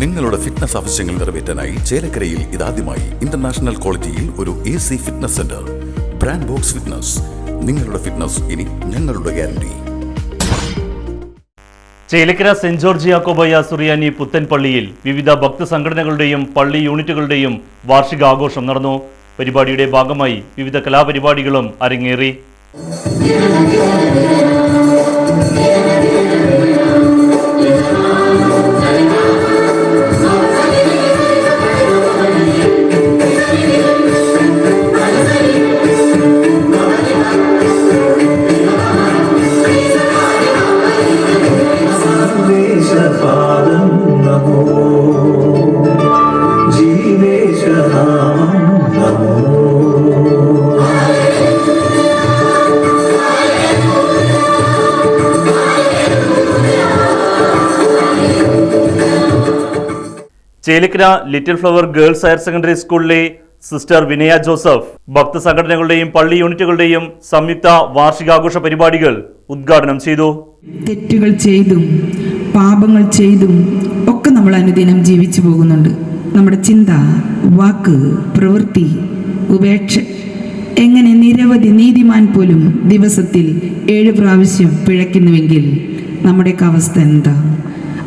നിങ്ങളുടെ ഫിറ്റ്നസ് ആവശ്യങ്ങൾ നിറവേറ്റാനായി ചേലക്കരയിൽ ഇതാദ്യമായി ഇന്റർനാഷണൽ ക്വാളിറ്റിയിൽ ഒരു A C fitness centre brand box fitness നിങ്ങളുടെ ഫിറ്റ്നസ് ഇനി ഞങ്ങളുടെ ഗ്യാരണ്ടി ചേലക്കര സെന്റ് ജോർജ് യാക്കോബായ സുറിയാനി പുത്തൻപള്ളിയിൽ വിവിധ ഭക്ത സംഘടനകളുടെയും പള്ളി യൂണിറ്റുകളുടെയും വാർഷികാഘോഷം നടന്നു. പരിപാടിയുടെ ഭാഗമായി വിവിധ കലാപരിപാടികളും അരങ്ങേറി. Chelakkara little flower girls higher secondary സ്കൂളിലെ സിസ്റ്റർ വിനയ ജോസഫ് ഭക്ത സംഘടനകളുടെയും പള്ളി യൂണിറ്റുകളുടെയും സംയുക്ത വാർഷികാഘോഷ പരിപാടികൾ ഉദ്ഘാടനം ചെയ്തു. തെറ്റുകൾ ചെയ്തും പാപങ്ങൾ ചെയ്തും ഒക്കെ നമ്മൾ അനുദിനം ജീവിച്ചു പോകുന്നുണ്ട്. നമ്മുടെ ചിന്ത വാക്ക് പ്രവൃത്തി ഉപേക്ഷ എങ്ങനെ നിരവധി നീതിമാൻ പോലും ദിവസത്തിൽ ഏഴ് പ്രാവശ്യം പിഴയ്ക്കുന്നുവെങ്കിൽ നമ്മുടെയൊക്കെ അവസ്ഥ എന്താ?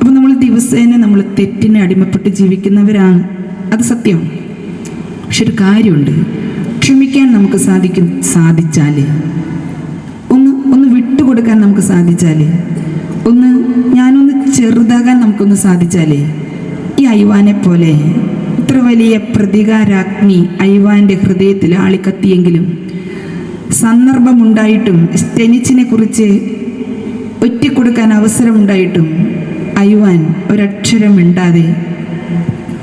അപ്പം നമ്മൾ ദിവസേന നമ്മൾ തെറ്റിനെ അടിമപ്പെട്ട് ജീവിക്കുന്നവരാണ്. അത് സത്യമാണ് പക്ഷെ ഒരു കാര്യമുണ്ട്. ക്ഷമിക്കാൻ നമുക്ക് സാധിക്കും സാധിച്ചാൽ ഒന്ന് ഒന്ന് വിട്ടുകൊടുക്കാൻ നമുക്ക് സാധിച്ചാലേ. ഒന്ന് ഞാനൊന്ന് ചെറുതാകാൻ നമുക്കൊന്ന് സാധിച്ചാലേ. ഈ അയ്വാനെ പോലെ ഇത്ര വലിയ പ്രതികാരാഗ്നി അയ്വാന്റെ ഹൃദയത്തിൽ ആളിക്കത്തിയെങ്കിലും സന്ദർഭമുണ്ടായിട്ടും സ്റ്റെനിച്ചിനെ കുറിച്ച് ഒറ്റിക്കൊടുക്കാൻ അവസരമുണ്ടായിട്ടും ഐവാൻ ഒരക്ഷരം മിണ്ടാതെ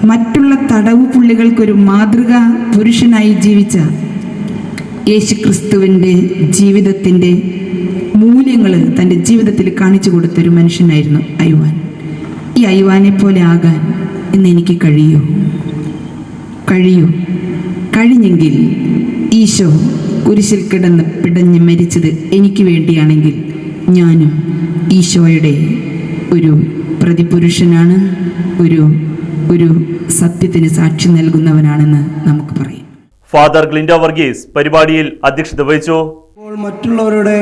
മറ്റുള്ള തടവു പുള്ളികൾക്കൊരു മാതൃക പുരുഷനായി ജീവിച്ച യേശുക്രിസ്തുവിന്റെ ജീവിതത്തിന്റെ മൂല്യങ്ങൾ തന്റെ ജീവിതത്തിൽ കാണിച്ചു കൊടുത്തൊരു മനുഷ്യനായിരുന്നു അയുവാൻ. ഈ അയുവാനെ പോലെ ആകാൻ ഇന്ന് എനിക്ക് കഴിയൂ? കഴിയൂ? കഴിഞ്ഞെങ്കിൽ ഈശോ കുരിശിൽ കിടന്ന് പിടഞ്ഞ് മരിച്ചത് എനിക്ക് വേണ്ടിയാണെങ്കിൽ ഞാനും ഈശോയുടെ ഒരു പ്രതിപുരുഷനാണ്. ഒരു ഒരു സത്യത്തിന് സാക്ഷി നൽകുന്നവനാണെന്ന് നമുക്ക് പറയാം. ഫാദർ ഗ്ലിൻഡ വർഗീസ് പരിപാടിയിൽ അധ്യക്ഷത വഹിച്ചു. അപ്പോൾ മറ്റുള്ളവരുടെ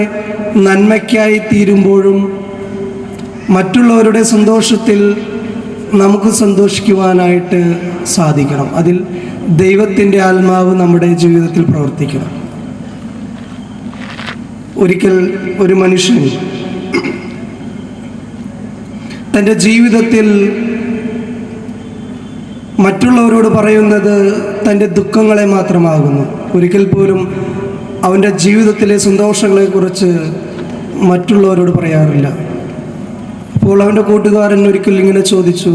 നന്മയ്ക്കായി തീരുമ്പോഴും മറ്റുള്ളവരുടെ സന്തോഷത്തിൽ നമുക്ക് സന്തോഷിക്കുവാനായിട്ട് സാധിക്കണം. അതിൽ ദൈവത്തിന്റെ ആത്മാവ് നമ്മുടെ ജീവിതത്തിൽ പ്രവർത്തിക്കണം. ഒരിക്കൽ ഒരു മനുഷ്യൻ തന്റെ ജീവിതത്തിൽ മറ്റുള്ളവരോട് പറയുന്നത് തന്റെ ദുഃഖങ്ങളെ മാത്രമാകുന്നു. ഒരിക്കൽ പോലും അവന്റെ ജീവിതത്തിലെ സന്തോഷങ്ങളെക്കുറിച്ച് മറ്റുള്ളവരോട് പറയാറില്ല. അപ്പോൾ അവന്റെ കൂട്ടുകാരൻ ഒരിക്കൽ ഇങ്ങനെ ചോദിച്ചു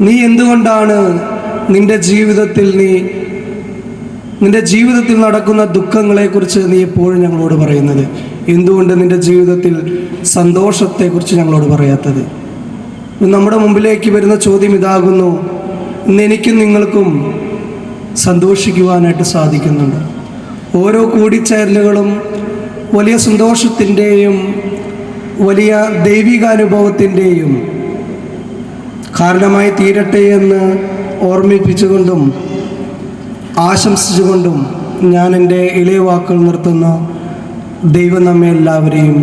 നീ എന്തുകൊണ്ടാണ് നിന്റെ ജീവിതത്തിൽ നീ നിന്റെ ജീവിതത്തിൽ നടക്കുന്ന ദുഃഖങ്ങളെക്കുറിച്ച് നീ എപ്പോഴും ഞങ്ങളോട് പറയുന്നത്? എന്തുകൊണ്ട് നിന്റെ ജീവിതത്തിൽ സന്തോഷത്തെക്കുറിച്ച് ഞങ്ങളോട് പറയാത്തത്? നമ്മുടെ മുമ്പിലേക്ക് വരുന്ന ചോദ്യം ഇതാകുന്നു. ഇന്ന് എനിക്കും നിങ്ങൾക്കും സന്തോഷിക്കുവാനായിട്ട് സാധിക്കുന്നുണ്ട്. ഓരോ കൂടിച്ചേരലുകളും വലിയ സന്തോഷത്തിന്റെയും വലിയ ദൈവികാനുഭവത്തിന്റെയും കാരണമായി തീരട്ടെ എന്ന് ഓർമ്മിപ്പിച്ചുകൊണ്ടും ആശംസിച്ചുകൊണ്ടും ഞാൻ എന്റെ ഇളയ വാക്കുകൾ നിർത്തുന്നു. ദൈവം നമ്മെ എല്ലാവരെയും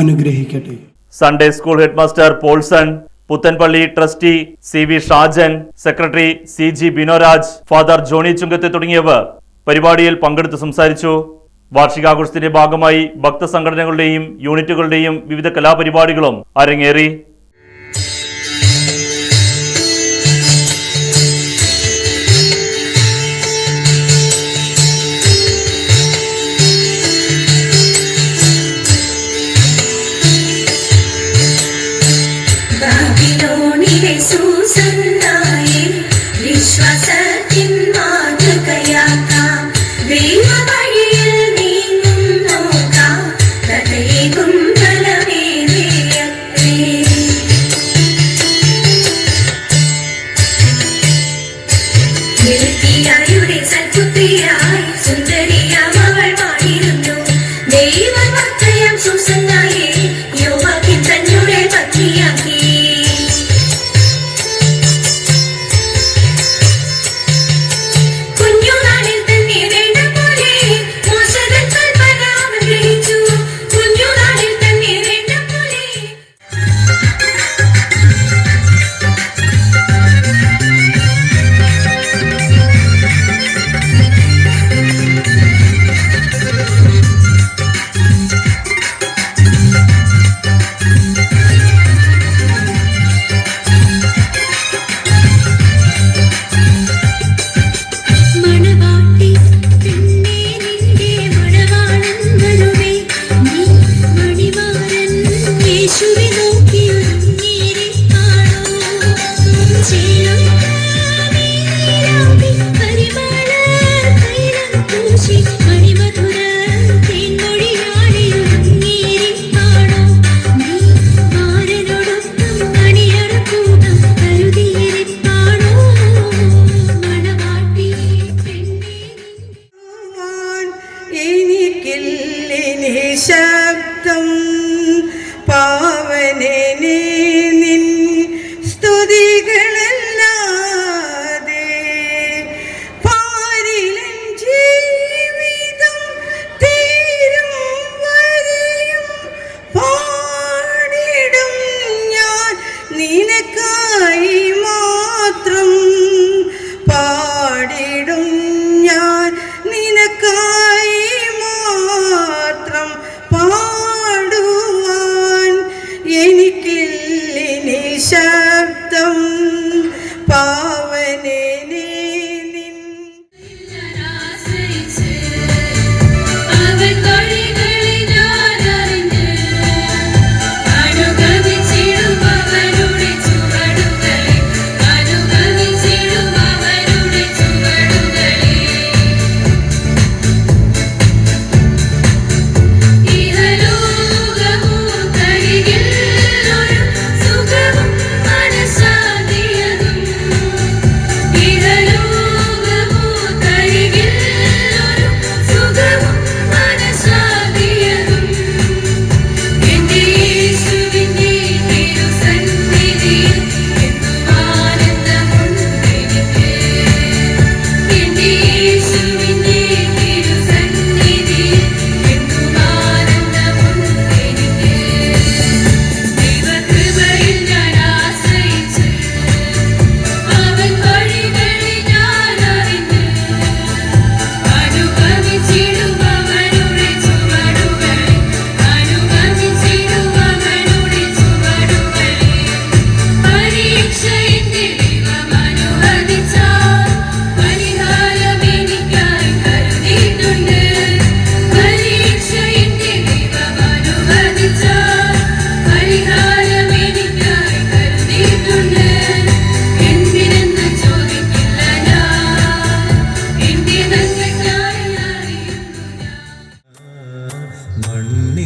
അനുഗ്രഹിക്കട്ടെ. Sunday school headmaster Paulson Puthanpally trustee C V Shajan secretary C G Binoraj father Johnny ചുങ്കത്തെ തുടങ്ങിയവർ പരിപാടിയിൽ പങ്കെടുത്ത് സംസാരിച്ചു. വാർഷികാഘോഷത്തിന്റെ ഭാഗമായി ഭക്തസംഘടനകളുടെയും യൂണിറ്റുകളുടെയും വിവിധ കലാപരിപാടികളും അരങ്ങേറി.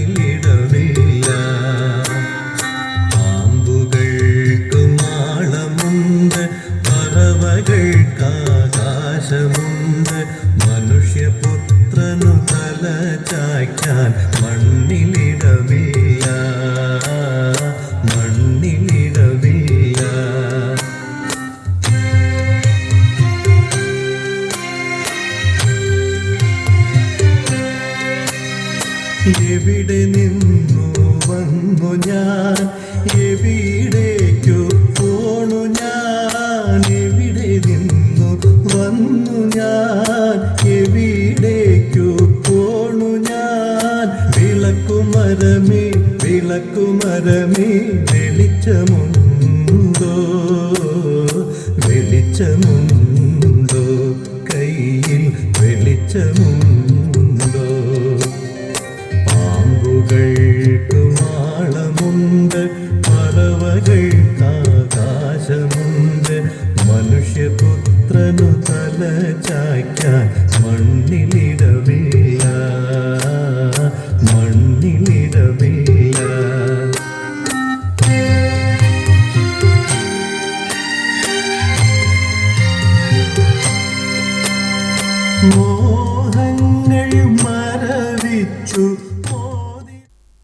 கைவிடவே വന്നു ഞാൻ എവിടേക്കു പോണു ഞാൻ? വിളക്കുമരമേ വിളക്കുമരമേ വെളിച്ചമുണ്ടോ? വെളിച്ചമുണ്ടോ? കയ്യിൽ വെളിച്ചമുണ്ടോ? പാമ്പുകൾക്ക് മാളമുണ്ട് പറവകൾക്ക്